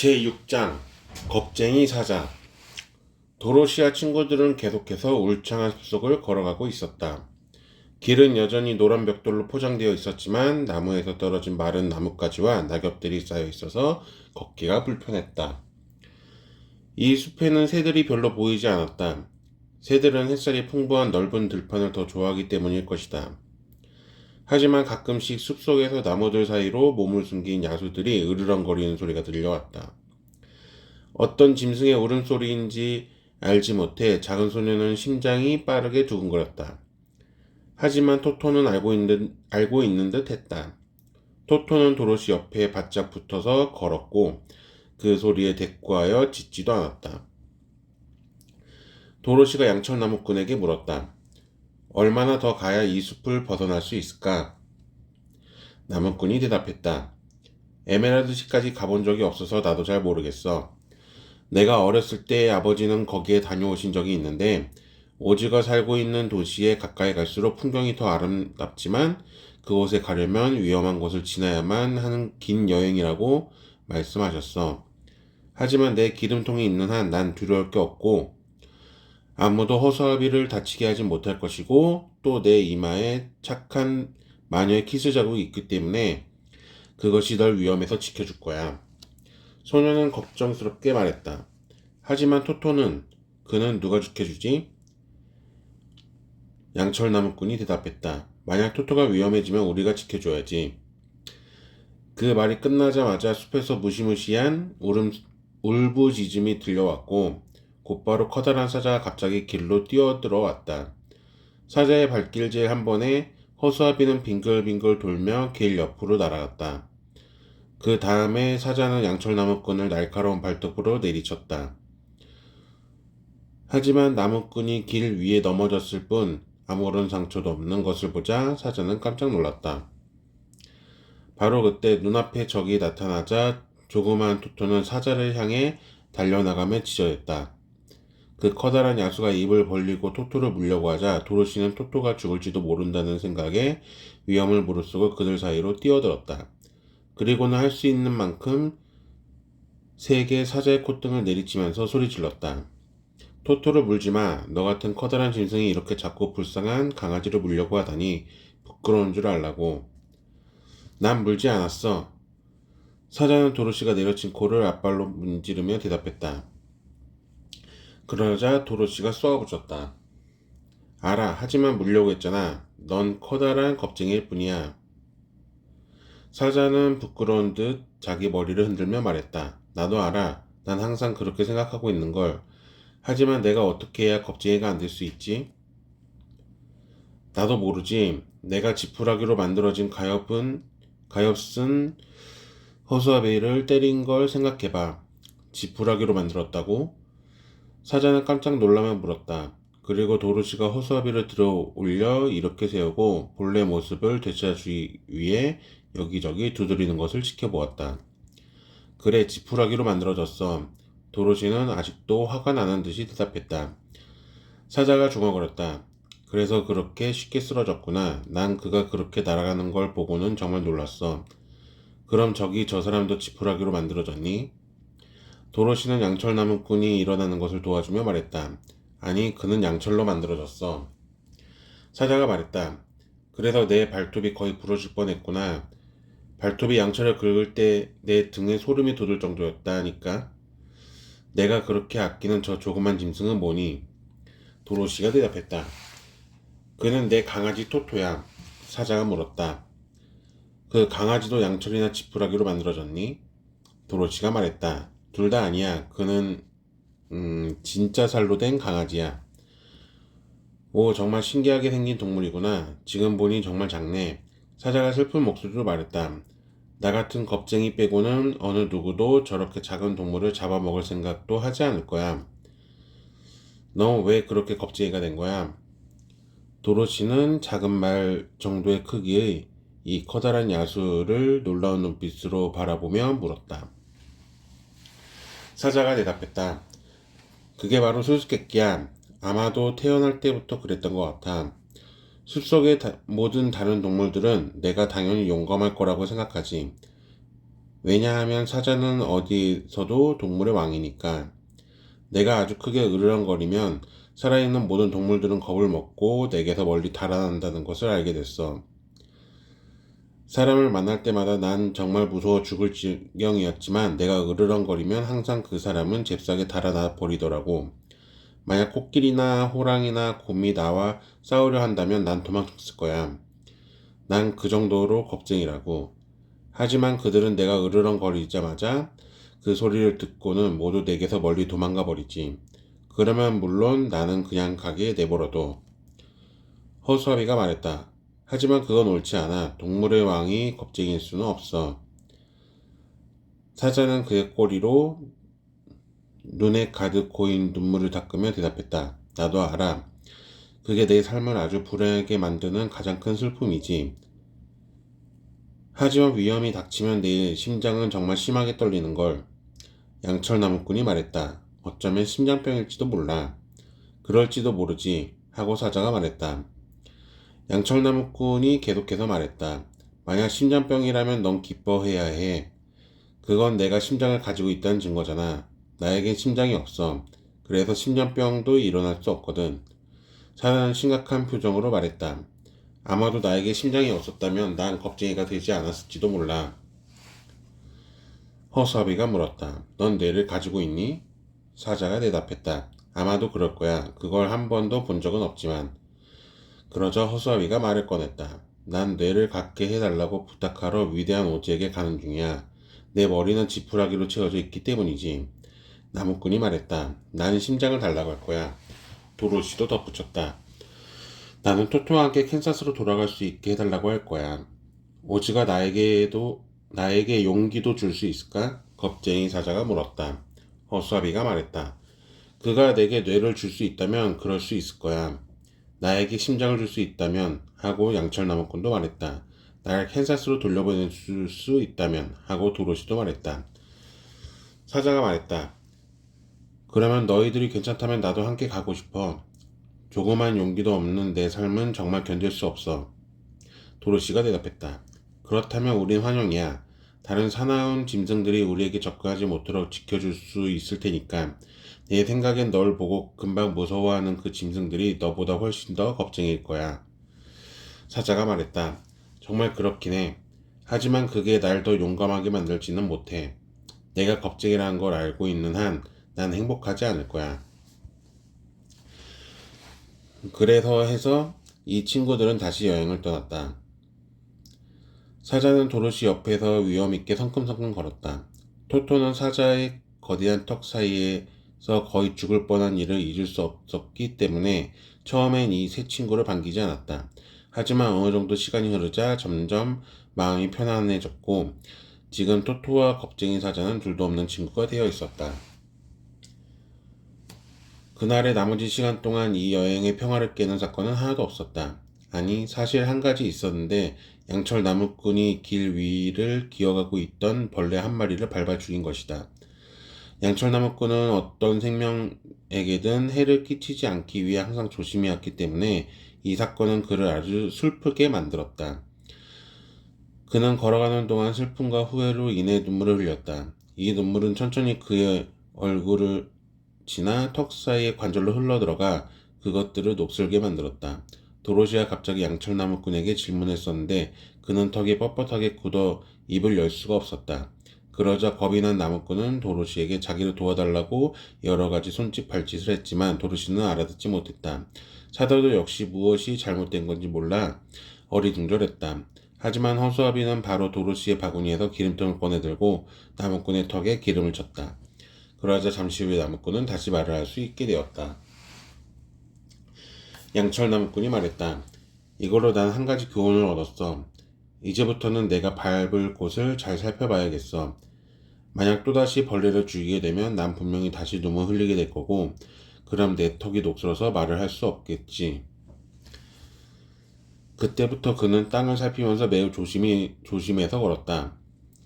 제6장 겁쟁이 사자 도로시아 친구들은 계속해서 울창한 숲속을 걸어가고 있었다. 길은 여전히 노란 벽돌로 포장되어 있었지만 나무에서 떨어진 마른 나뭇가지와 낙엽들이 쌓여 있어서 걷기가 불편했다. 이 숲에는 새들이 별로 보이지 않았다. 새들은 햇살이 풍부한 넓은 들판을 더 좋아하기 때문일 것이다. 하지만 가끔씩 숲속에서 나무들 사이로 몸을 숨긴 야수들이 으르렁거리는 소리가 들려왔다. 어떤 짐승의 울음소리인지 알지 못해 작은 소녀는 심장이 빠르게 두근거렸다. 하지만 토토는 알고 있는, 알고 있는 듯 했다. 토토는 도로시 옆에 바짝 붙어서 걸었고 그 소리에 대꾸하여 짖지도 않았다. 도로시가 양철나무꾼에게 물었다. 얼마나 더 가야 이 숲을 벗어날 수 있을까? 나무꾼이 대답했다. 에메랄드시까지 가본 적이 없어서 나도 잘 모르겠어. 내가 어렸을 때 아버지는 거기에 다녀오신 적이 있는데 오즈가 살고 있는 도시에 가까이 갈수록 풍경이 더 아름답지만 그곳에 가려면 위험한 곳을 지나야만 하는 긴 여행이라고 말씀하셨어. 하지만 내 기름통이 있는 한 난 두려울 게 없고 아무도 허수아비를 다치게 하진 못할 것이고 또 내 이마에 착한 마녀의 키스 자국이 있기 때문에 그것이 널 위험에서 지켜줄 거야. 소녀는 걱정스럽게 말했다. 하지만 토토는 그는 누가 지켜주지? 양철나무꾼이 대답했다. 만약 토토가 위험해지면 우리가 지켜줘야지. 그 말이 끝나자마자 숲에서 무시무시한 울음, 울부짖음이 들려왔고 곧바로 커다란 사자가 갑자기 길로 뛰어들어왔다. 사자의 발길질 한 번에 허수아비는 빙글빙글 돌며 길 옆으로 날아갔다. 그 다음에 사자는 양철나무꾼을 날카로운 발톱으로 내리쳤다. 하지만 나무꾼이 길 위에 넘어졌을 뿐 아무런 상처도 없는 것을 보자 사자는 깜짝 놀랐다. 바로 그때 눈앞에 적이 나타나자 조그마한 토토는 사자를 향해 달려나가며 지저댔다. 그 커다란 야수가 입을 벌리고 토토를 물려고 하자 도로시는 토토가 죽을지도 모른다는 생각에 위험을 무릅쓰고 그들 사이로 뛰어들었다. 그리고는 할 수 있는 만큼 세게 사자의 콧등을 내리치면서 소리 질렀다. 토토를 물지 마. 너 같은 커다란 짐승이 이렇게 작고 불쌍한 강아지를 물려고 하다니 부끄러운 줄 알라고. 난 물지 않았어. 사자는 도로시가 내려친 코를 앞발로 문지르며 대답했다. 그러자 도로시가 쏘아붙였다. 알아. 하지만 물려고 했잖아. 넌 커다란 겁쟁이일 뿐이야. 사자는 부끄러운 듯 자기 머리를 흔들며 말했다. 나도 알아. 난 항상 그렇게 생각하고 있는 걸. 하지만 내가 어떻게 해야 겁쟁이가 안 될 수 있지? 나도 모르지. 내가 지푸라기로 만들어진 가엾은 가엾은 허수아비를 때린 걸 생각해봐. 지푸라기로 만들었다고? 사자는 깜짝 놀라며 물었다. 그리고 도르시가 허수아비를 들어 올려 이렇게 세우고 본래 모습을 되찾기 위해 여기저기 두드리는 것을 지켜보았다. 그래, 지푸라기로 만들어졌어. 도로시는 아직도 화가 나는 듯이 대답했다. 사자가 중얼거렸다. 그래서 그렇게 쉽게 쓰러졌구나. 난 그가 그렇게 날아가는 걸 보고는 정말 놀랐어. 그럼 저기 저 사람도 지푸라기로 만들어졌니? 도로시는 양철나무꾼이 일어나는 것을 도와주며 말했다. 아니, 그는 양철로 만들어졌어. 사자가 말했다. 그래서 내 발톱이 거의 부러질 뻔했구나. 발톱이 양철을 긁을 때 내 등에 소름이 돋을 정도였다니까. 내가 그렇게 아끼는 저 조그만 짐승은 뭐니? 도로시가 대답했다. 그는 내 강아지 토토야. 사자가 물었다. 그 강아지도 양철이나 지푸라기로 만들어졌니? 도로시가 말했다. 둘 다 아니야. 그는 음, 진짜 살로 된 강아지야. 오, 정말 신기하게 생긴 동물이구나. 지금 보니 정말 작네. 사자가 슬픈 목소리로 말했다. 나 같은 겁쟁이 빼고는 어느 누구도 저렇게 작은 동물을 잡아먹을 생각도 하지 않을 거야. 너 왜 그렇게 겁쟁이가 된 거야? 도로시는 작은 말 정도의 크기의 이 커다란 야수를 놀라운 눈빛으로 바라보며 물었다. 사자가 대답했다. 그게 바로 수수께끼야. 아마도 태어날 때부터 그랬던 것 같아. 숲속의 다, 모든 다른 동물들은 내가 당연히 용감할 거라고 생각하지. 왜냐하면 사자는 어디서도 동물의 왕이니까. 내가 아주 크게 으르렁거리면 살아있는 모든 동물들은 겁을 먹고 내게서 멀리 달아난다는 것을 알게 됐어. 사람을 만날 때마다 난 정말 무서워 죽을 지경이었지만 내가 으르렁거리면 항상 그 사람은 잽싸게 달아나 버리더라고. 만약 코끼리나 호랑이나 곰이 나와 싸우려 한다면 난 도망쳤을 거야. 난 그 정도로 겁쟁이라고. 하지만 그들은 내가 으르렁거리자마자 그 소리를 듣고는 모두 내게서 멀리 도망가 버리지. 그러면 물론 나는 그냥 가게 내버려둬. 허수아비가 말했다. 하지만 그건 옳지 않아. 동물의 왕이 겁쟁이일 수는 없어. 사자는 그의 꼬리로 눈에 가득 고인 눈물을 닦으며 대답했다. 나도 알아. 그게 내 삶을 아주 불행하게 만드는 가장 큰 슬픔이지. 하지만 위험이 닥치면 내 심장은 정말 심하게 떨리는 걸. 양철 나무꾼이 말했다. 어쩌면 심장병일지도 몰라. 그럴지도 모르지. 하고 사자가 말했다. 양철 나무꾼이 계속해서 말했다. 만약 심장병이라면 넌 기뻐해야 해. 그건 내가 심장을 가지고 있다는 증거잖아. 나에겐 심장이 없어. 그래서 심장병도 일어날 수 없거든. 사자는 심각한 표정으로 말했다. 아마도 나에게 심장이 없었다면 난 겁쟁이가 되지 않았을지도 몰라. 허수아비가 물었다. 넌 뇌를 가지고 있니? 사자가 대답했다. 아마도 그럴 거야. 그걸 한 번도 본 적은 없지만. 그러자 허수아비가 말을 꺼냈다. 난 뇌를 갖게 해달라고 부탁하러 위대한 오지에게 가는 중이야. 내 머리는 지푸라기로 채워져 있기 때문이지. 나무꾼이 말했다. 나는 심장을 달라고 할 거야. 도로시도 덧붙였다. 나는 함께 캔사스로 돌아갈 수 있게 해달라고 할 거야. 오지가 나에게도 나에게 용기도 줄 수 있을까? 겁쟁이 사자가 물었다. 허수아비가 말했다. 그가 내게 뇌를 줄 수 있다면 그럴 수 있을 거야. 나에게 심장을 줄 수 있다면 하고 양철 나무꾼도 말했다. 날 캔사스로 돌려보낼 수 있다면 하고 도로시도 말했다. 사자가 말했다. 그러면 너희들이 괜찮다면 나도 함께 가고 싶어. 조그만 용기도 없는 내 삶은 정말 견딜 수 없어. 도로시가 대답했다. 그렇다면 우린 환영이야. 다른 사나운 짐승들이 우리에게 접근하지 못하도록 지켜줄 수 있을 테니까. 내 생각엔 널 보고 금방 무서워하는 그 짐승들이 너보다 훨씬 더 겁쟁일 거야. 사자가 말했다. 정말 그렇긴 해. 하지만 그게 날 더 용감하게 만들지는 못해. 내가 겁쟁이라는 걸 알고 있는 한 난 행복하지 않을 거야. 그래서 해서 이 친구들은 다시 여행을 떠났다. 사자는 도로시 옆에서 위험있게 성큼성큼 걸었다. 토토는 사자의 거대한 턱 사이에서 거의 죽을 뻔한 일을 잊을 수 없었기 때문에 처음엔 이 세 친구를 반기지 않았다. 하지만 어느 정도 시간이 흐르자 점점 마음이 편안해졌고 지금 토토와 겁쟁이 사자는 둘도 없는 친구가 되어 있었다. 그날의 나머지 시간 동안 이 여행의 평화를 깨는 사건은 하나도 없었다. 아니, 사실 한 가지 있었는데 양철 나무꾼이 길 위를 기어가고 있던 벌레 한 마리를 밟아 죽인 것이다. 양철 나무꾼은 어떤 생명에게든 해를 끼치지 않기 위해 항상 조심해왔기 때문에 이 사건은 그를 아주 슬프게 만들었다. 그는 걸어가는 동안 슬픔과 후회로 인해 눈물을 흘렸다. 이 눈물은 천천히 그의 얼굴을 지나 턱 사이의 관절로 흘러들어가 그것들을 녹슬게 만들었다. 도로시가 갑자기 양철나무꾼에게 질문했었는데 그는 턱이 뻣뻣하게 굳어 입을 열 수가 없었다. 그러자 겁이 난 나무꾼은 도로시에게 자기를 도와달라고 여러 가지 손짓 발짓을 했지만 도로시는 알아듣지 못했다. 사도도 역시 무엇이 잘못된 건지 몰라 어리둥절했다. 하지만 허수아비는 바로 도로시의 바구니에서 기름통을 꺼내들고 나무꾼의 턱에 기름을 쳤다. 그러자 잠시 후에 나무꾼은 다시 말을 할 수 있게 되었다. 양철 나무꾼이 말했다. 이걸로 난 한 가지 교훈을 얻었어. 이제부터는 내가 밟을 곳을 잘 살펴봐야겠어. 만약 또다시 벌레를 죽이게 되면 난 분명히 다시 눈물 흘리게 될 거고, 그럼 내 턱이 녹슬어서 말을 할 수 없겠지. 그때부터 그는 땅을 살피면서 매우 조심히, 조심해서 걸었다.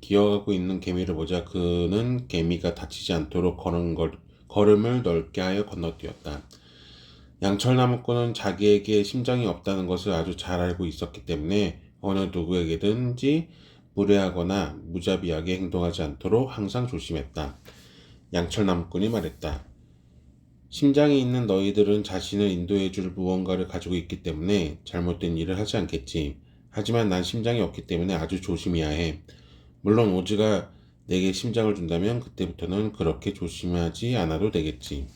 기어가고 있는 개미를 보자 그는 개미가 다치지 않도록 걸은 걸, 걸음을 넓게 하여 건너뛰었다. 양철나무꾼은 자기에게 심장이 없다는 것을 아주 잘 알고 있었기 때문에 어느 누구에게든지 무례하거나 무자비하게 행동하지 않도록 항상 조심했다. 양철 나무꾼이 말했다. 심장이 있는 너희들은 자신을 인도해 줄 무언가를 가지고 있기 때문에 잘못된 일을 하지 않겠지. 하지만 난 심장이 없기 때문에 아주 조심해야 해. 물론 오즈가 내게 심장을 준다면 그때부터는 그렇게 조심하지 않아도 되겠지.